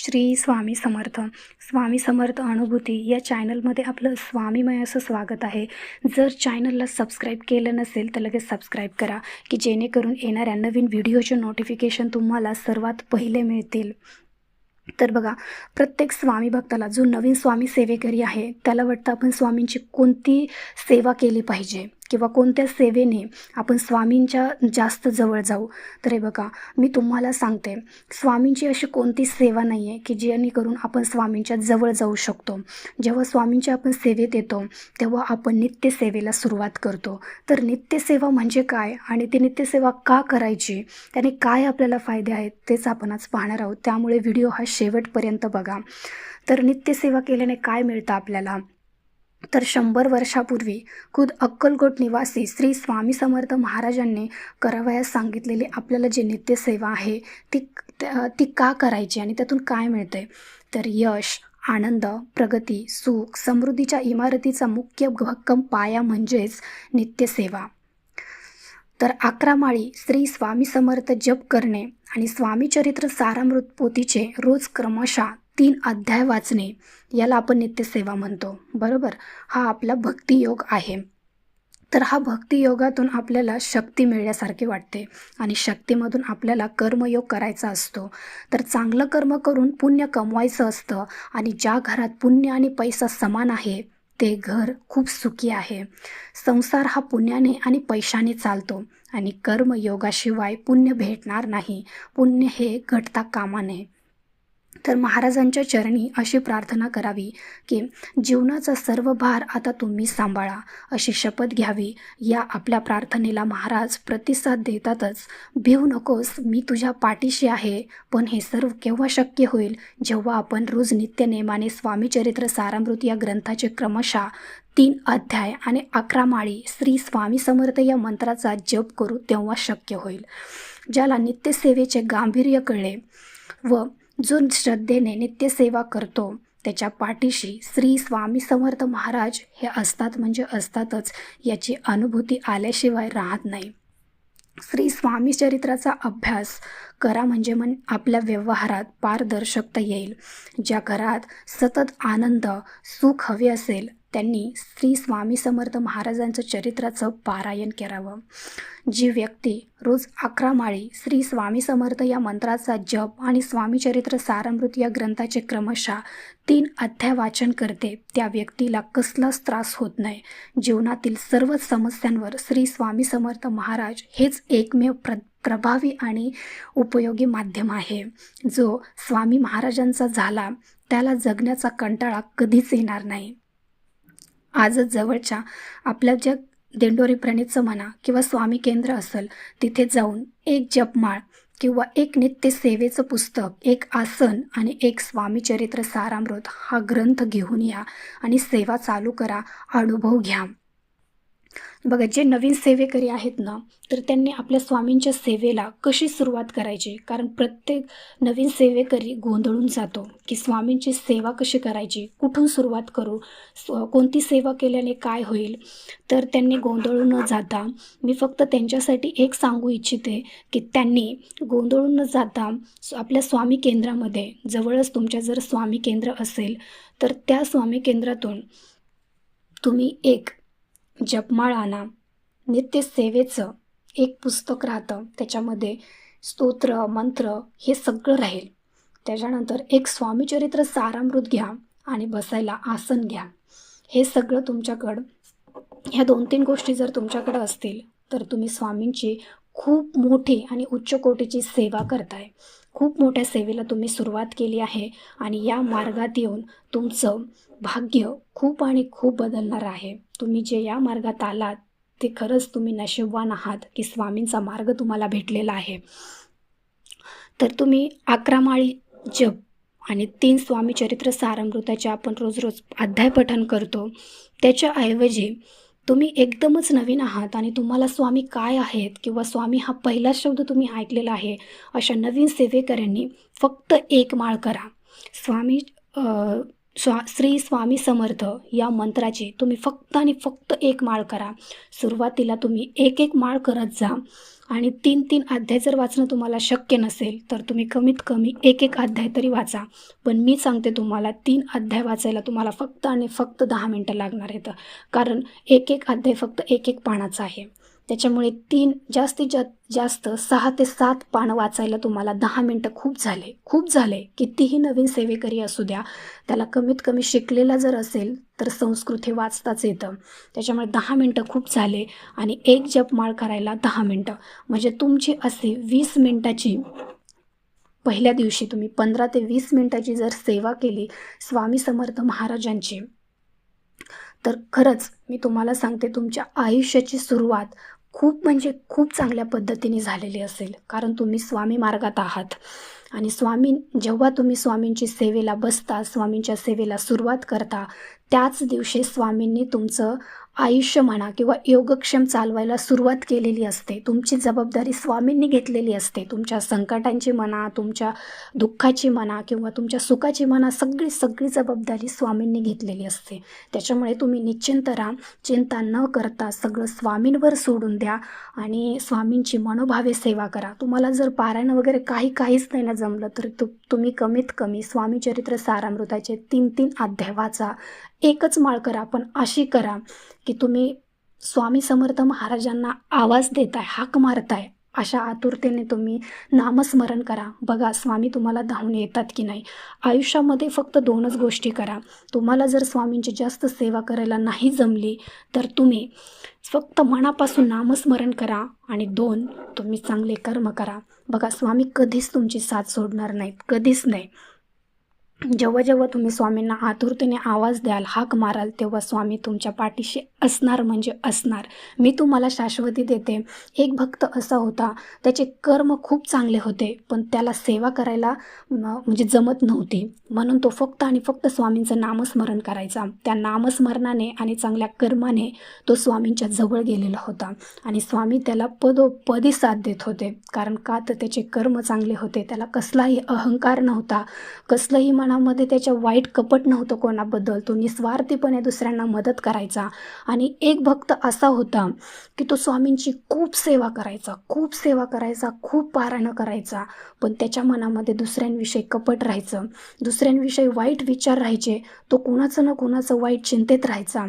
श्री स्वामी समर्थ. स्वामी समर्थ अनुभूती या चॅनलमध्ये आपलं स्वामीमय असं स्वागत आहे. जर चॅनलला सबस्क्राईब केलं नसेल तर लगेच सबस्क्राईब करा की जेणेकरून येणाऱ्या नवीन व्हिडिओचे नोटिफिकेशन तुम्हाला सर्वात पहिले मिळतील. तर बघा प्रत्येक स्वामी भक्ताला जो नवीन स्वामी सेवेकरी आहे त्याला वाटतं आपण स्वामींची कोणती सेवा केली पाहिजे? किंवा कोणत्या सेवेने आपण स्वामींच्या जास्त जवळ जाऊ. तर हे बघा मी तुम्हाला सांगते स्वामींची अशी कोणती सेवा नाही आहे की जेणेकरून आपण स्वामींच्या जवळ जाऊ शकतो. जेव्हा स्वामींच्या आपण सेवेत येतो तेव्हा आपण नित्यसेवेला सुरुवात करतो. तर नित्यसेवा म्हणजे काय आणि ती नित्यसेवा का करायची? त्याने काय आपल्याला फायदे आहेत तेच आपण आज पाहणार आहोत. त्यामुळे व्हिडिओ हा शेवटपर्यंत बघा. तर नित्यसेवा केल्याने काय मिळतं आपल्याला? तर शंभर वर्षापूर्वी खुद अक्कलकोट निवासी श्री स्वामी समर्थ महाराजांनी करावयास सांगितलेली आपल्याला जी नित्यसेवा आहे ती ती का करायची आणि त्यातून काय मिळते तर यश आनंद प्रगती सुख समृद्धीच्या इमारतीचा मुख्य भक्कम पाया म्हणजेच नित्यसेवा. तर अकरा माळी श्री स्वामी समर्थ जप करणे आणि स्वामी चरित्र सारामृत पोथीचे रोज क्रमशः तीन अध्याय वाचणे याला आपण नित्यसेवा म्हणतो. बरोबर? हा आपला भक्तियोग आहे. तर हा भक्तियोगातून आपल्याला शक्ती मिळण्यासारखे वाटते आणि शक्तीमधून आपल्याला कर्मयोग करायचा असतो. तर चांगलं कर्म करून पुण्य कमवायचं असतं आणि ज्या घरात पुण्य आणि पैसा समान आहे ते घर खूप सुखी आहे. संसार हा पुण्याने आणि पैशाने चालतो आणि कर्मयोगाशिवाय पुण्य भेटणार नाही. पुण्य हे घटता कामा नये. तर महाराजांच्या चरणी अशी प्रार्थना करावी की जीवनाचा सर्व भार आता तुम्ही सांभाळा अशी शपथ घ्यावी. या आपल्या प्रार्थनेला महाराज प्रतिसाद देतातच. भिवू नकोस मी तुझ्या पाठीशी आहे पण हे सर्व केव्हा शक्य होईल? जेव्हा आपण रोज नित्यनेमाने स्वामीचरित्र सारामृत या ग्रंथाचे क्रमशः तीन अध्याय आणि अकरा माळी श्री स्वामी समर्थ या मंत्राचा जप करू तेव्हा शक्य होईल. ज्याला नित्यसेवेचे गांभीर्य कळले व जो श्रद्धेने नित्यसेवा करतो त्याच्या पाठीशी श्री स्वामी समर्थ महाराज हे असतात म्हणजे असतातच याची अनुभूती आल्याशिवाय राहत नाही. श्री स्वामी चरित्राचा अभ्यास करा म्हणजे मन आपल्या व्यवहारात पारदर्शकता येईल. ज्या घरात सतत आनंद सुख हवे असेल त्यांनी श्री स्वामी समर्थ महाराजांचं चरित्राचं पारायण करावं. जी व्यक्ती रोज अकरा माळी श्री स्वामी समर्थ या मंत्राचा जप आणि स्वामी चरित्र सारामृत या ग्रंथाचे क्रमशः तीन अध्याय वाचन करते त्या व्यक्तीला कसलाच त्रास होत नाही. जीवनातील सर्वच समस्यांवर श्री स्वामी समर्थ महाराज हेच एकमेव प्र प्रभावी आणि उपयोगी माध्यम आहे. जो स्वामी महाराजांचा झाला त्याला जगण्याचा कंटाळा कधीच येणार नाही. आजच जवळच्या आपल्या ज्या दिंडोरी प्रणितचं म्हणा किंवा स्वामी केंद्र असेल तिथे जाऊन एक जपमाळ किंवा एक नित्य सेवेचं पुस्तक एक आसन आणि एक स्वामी चरित्र सारामृत हा ग्रंथ घेऊन या आणि सेवा चालू करा अनुभव घ्या. बघा जे नवीन सेवेकरी आहेत ना तर त्यांनी आपल्या स्वामींच्या सेवेला कशी सुरुवात करायची? कारण प्रत्येक नवीन सेवेकरी गोंधळून जातो की स्वामींची सेवा कशी करायची? कुठून सुरुवात करू? स्व कोणती सेवा केल्याने काय होईल? तर त्यांनी गोंधळून न जाता मी फक्त त्यांच्यासाठी एक सांगू इच्छिते की त्यांनी गोंधळून न जाता आपल्या स्वामी केंद्रामध्ये जवळच तुमच्या जर स्वामी केंद्र असेल तर त्या स्वामी केंद्रातून तुम्ही एक जपमाळ आणा नित्यसेवेचं एक पुस्तक राहतं. त्याच्यामध्ये स्तोत्र मंत्र हे सगळं राहील. त्याच्यानंतर एक स्वामीचरित्र सारामृत घ्या आणि बसायला आसन घ्या. हे सगळं तुमच्याकडं ह्या दोन तीन गोष्टी जर तुमच्याकडं असतील तर तुम्ही स्वामींची खूप मोठी आणि उच्च कोटीची सेवा करताय. खूप मोठ्या सेवेला तुम्ही सुरुवात केली आहे आणि या मार्गात येऊन तुमचं भाग्य खूप आणि खूप बदलणार आहे. तुम्ही जे या मार्गात आलात ते खरंच तुम्ही नशिबवान आहात की स्वामींचा मार्ग तुम्हाला भेटलेला आहे. तर तुम्ही अकरा माळी जप आणि तीन स्वामी चरित्र सारामृताचे आपण रोज रोज अध्याय पठण करतो. त्याच्याऐवजी तुम्ही एकदमच नवीन आहात आणि तुम्हाला स्वामी काय आहेत किंवा स्वामी हा पहिला शब्द तुम्ही ऐकलेला आहे अशा नवीन सेवेकऱ्यांनी फक्त एक माळ करा. स्वामी स्वा श्री स्वामी समर्थ या मंत्राची तुम्ही फक्त आणि फक्त एक माळ करा. सुरुवातीला तुम्ही एक एक माळ करत जा. आणि तीन तीन अध्याय जर वाचणं तुम्हाला शक्य नसेल तर तुम्ही कमीत कमी एक एक अध्याय तरी वाचा. पण मी सांगते तुम्हाला तीन अध्याय वाचायला तुम्हाला फक्त आणि फक्त दहा मिनटं लागणार आहेत. कारण एक एक अध्याय फक्त एक एक पानाचा आहे. त्याच्यामुळे तीन जास्तीत जा जास्त सहा ते सात पानं वाचायला तुम्हाला दहा मिनटं खूप झाले. खूप झाले. कितीही नवीन सेवेकरी असू द्या त्याला कमीत कमी शिकलेला जर असेल तर संस्कृत हे वाचताच येतं. त्याच्यामुळे दहा मिनटं खूप झाले आणि एक जपमाळ करायला दहा मिनटं. म्हणजे तुमची असे वीस मिनटाची पहिल्या दिवशी तुम्ही पंधरा ते वीस मिनटाची जर सेवा केली स्वामी समर्थ महाराजांची तर खरंच मी तुम्हाला सांगते तुमच्या आयुष्याची सुरुवात खूप म्हणजे खूप चांगल्या पद्धतीने झालेली असेल. कारण तुम्ही स्वामी मार्गात आहात. आणि स्वामी जेव्हा तुम्ही स्वामींची सेवेला बसता स्वामींच्या सेवेला सुरुवात करता त्याच दिवशी स्वामींनी तुमचं आयुष्य म्हणा किंवा योगक्षम चालवायला सुरुवात केलेली असते. तुमची जबाबदारी स्वामींनी घेतलेली असते. तुमच्या संकटांची म्हणा तुमच्या दुःखाची म्हणा किंवा तुमच्या सुखाची म्हणा सगळी सगळी जबाबदारी स्वामींनी घेतलेली असते. त्याच्यामुळे तुम्ही निश्चिंत राहा. चिंता न करता सगळं स्वामींवर सोडून द्या आणि स्वामींची मनोभावे सेवा करा. तुम्हाला जर पारायण वगैरे काही काहीच नाही ना जमलं तर तु तुम्ही कमीत कमी स्वामी चरित्र सारामृताचे तीन तीन अध्याय वाचा. एकच माळ करा पण अशी करा की तुम्ही स्वामी समर्थ महाराजांना आवाज देताय हाक मारताय अशा आतुरतेने तुम्ही नामस्मरण करा. बघा स्वामी तुम्हाला धावून येतात की नाही? आयुष्यामध्ये फक्त दोनच गोष्टी करा. तुम्हाला जर स्वामींची जास्त सेवा करायला नाही जमली तर तुम्ही फक्त मनापासून नामस्मरण करा आणि दोन तुम्ही चांगले कर्म करा. बघा स्वामी कधीच तुमची साथ सोडणार नाहीत कधीच नाही. जेव्हा जेव्हा तुम्ही स्वामींना आतुरतेने आवाज द्याल हाक माराल तेव्हा स्वामी तुमच्या पाठीशी असणार म्हणजे असणार. मी तुम्हाला शाश्वती देते. एक भक्त असा होता. त्याचे कर्म खूप चांगले होते पण त्याला सेवा करायला म्हणजे जमत नव्हती. म्हणून तो फक्त आणि फक्त स्वामींचं नामस्मरण करायचा. त्या नामस्मरणाने आणि चांगल्या कर्माने तो स्वामींच्या जवळ गेलेला होता. आणि स्वामी त्याला पदोपदी साथ देत होते. कारण का तर त्याचे कर्म चांगले होते. त्याला कसलाही अहंकार नव्हता. कसलंही मनामध्ये त्याच्या वाईट कपट नव्हतं कोणाबद्दल. तो निस्वार्थीपणे दुसऱ्यांना मदत करायचा. आणि एक भक्त असा होता की तो स्वामींची खूप सेवा करायचा. खूप सेवा करायचा खूप पारायणं करायचा. पण त्याच्या मनामध्ये दुसऱ्यांविषयी कपट राहायचं. दुसऱ्यांविषयी वाईट विचार राहायचे. तो कुणाचं ना कुणाचं वाईट चिंतेत राहायचा.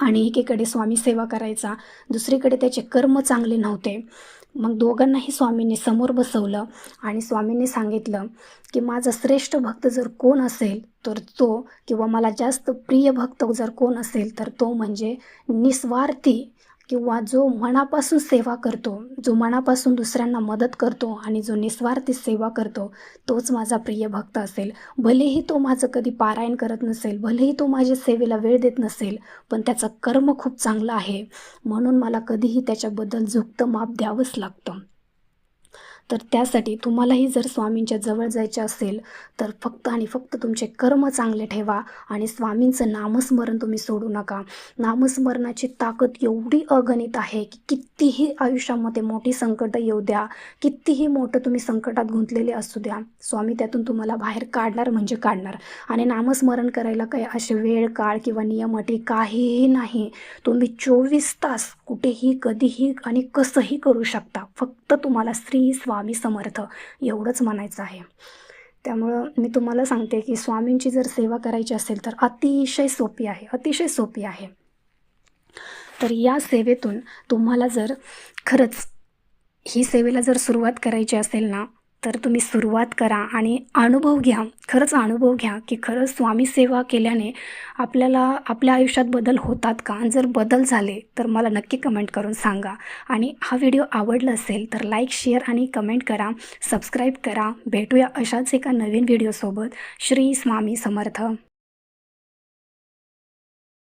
आणि एकीकडे स्वामी सेवा करायचा. दुसरीकडे त्याचे कर्म चांगले नव्हते. मग दोघांनाही स्वामींनी समोर बसवलं आणि स्वामींनी सांगितलं की माझा श्रेष्ठ भक्त जर कोण असेल तर तो किंवा मला जास्त प्रिय भक्त जर कोण असेल तर तो म्हणजे निस्वार्थी किंवा जो मनापासून सेवा करतो जो मनापासून दुसऱ्यांना मदत करतो आणि जो निस्वार्थी सेवा करतो तोच माझा प्रिय भक्त असेल. भलेही तो माझं कधी पारायण करत नसेल भलेही तो माझ्या सेवेला वेळ देत नसेल पण त्याचं कर्म खूप चांगलं आहे. म्हणून मला कधीही त्याच्याबद्दल झुकतं माप द्यावंच लागतं. तर त्यासाठी तुम्हालाही जर स्वामींच्या जवळ जायचे असेल तर फक्त आणि फक्त तुमचे कर्म चांगले ठेवा आणि स्वामींचं नामस्मरण तुम्ही सोडू नका. नामस्मरणाची ताकद एवढी अगणित आहे की कितीही आयुष्यामध्ये मोठी संकटं येऊ द्या कितीही मोठं तुम्ही संकटात गुंतलेले असू द्या स्वामी त्यातून तुम्हाला बाहेर काढणार म्हणजे काढणार. आणि नामस्मरण करायला काही असे वेळ काळ किंवा नियम अटी काहीही नाही. तुम्ही चोवीस तास कुठेही कधीही आणि कसंही करू शकता. फक्त तुम्हाला श्री स्वामी समर्थ एवढंच म्हणायचं आहे. त्यामुळं मी तुम्हाला सांगते की स्वामींची जर सेवा करायची असेल तर अतिशय सोपी आहे अतिशय सोपी आहे. तर या सेवेतून तुम्हाला जर खरंच ही सेवेला जर सुरुवात करायची असेल ना तर तुम्ही सुरुवात करा आणि अनुभव घ्या. खरंच अनुभव घ्या की खरंच स्वामी सेवा केल्याने आपल्याला आपल्या आयुष्यात बदल होतात का? जर बदल झाले तर मला नक्की कमेंट करून सांगा. आणि हा व्हिडिओ आवडला असेल तर लाईक शेअर आणि कमेंट करा. सबस्क्राईब करा. भेटूया अशाच एका नवीन व्हिडिओसोबत श्री स्वामी समर्थ.